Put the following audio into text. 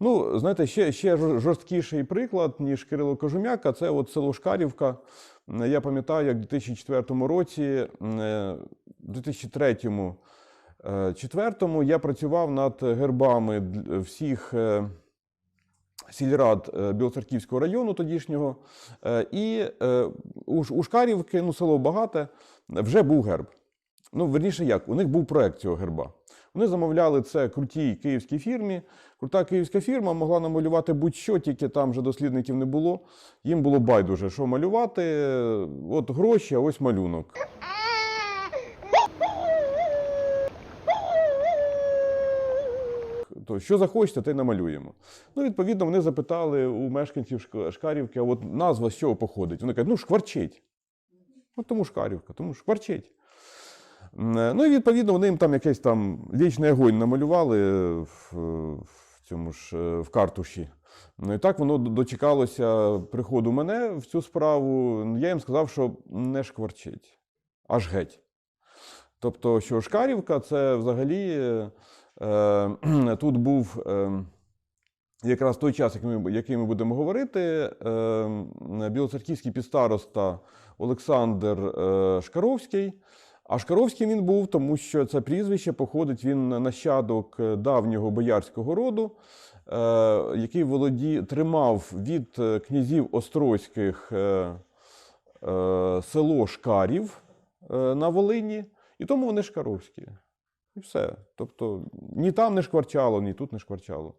Ну, знаєте, ще, ще жорсткіший приклад, ніж Кирило Кожум'яка, це от село Шкарівка. Я пам'ятаю, як в 2004 році, в 2003 е, четвертому я працював над гербами всіх е, сільрад е, Білоцерківського району тодішнього. Е, І у Шкарівки, ну, село багате, вже був герб. Ну, верніше як, у них був проект цього герба. Вони замовляли це крутій київській фірмі. Крута київська фірма могла намалювати будь-що, тільки там вже дослідників не було. Їм було байдуже, що малювати. От гроші, а ось малюнок. То що захочете, те й намалюємо. Ну, відповідно, вони запитали у мешканців Шкарівки, а от назва з чого походить. Вони кажуть, ну, шкварчить. Ну, тому Шкарівка, тому шкварчить. Е, Ну і відповідно вони їм там якийсь там вічний огонь намалювали в, в цьому ж е, в картуші. Ну і так воно дочекалося приходу мене в цю справу. Я їм сказав, що не шкварчить, аж геть. Тобто, що Шкарівка це взагалі е, е, тут був. Е, Якраз той час, який ми, який ми будемо говорити, е, білоцерківський підстароста Олександр е, Шкаровський. А Шкаровський він був, тому що це прізвище походить він нащадок е, давнього боярського роду, е, який володі, тримав від е, князів острозьких село Шкарів на Волині, і тому вони Шкаровські. І все. Тобто ні там не шкварчало, ні тут не шкварчало.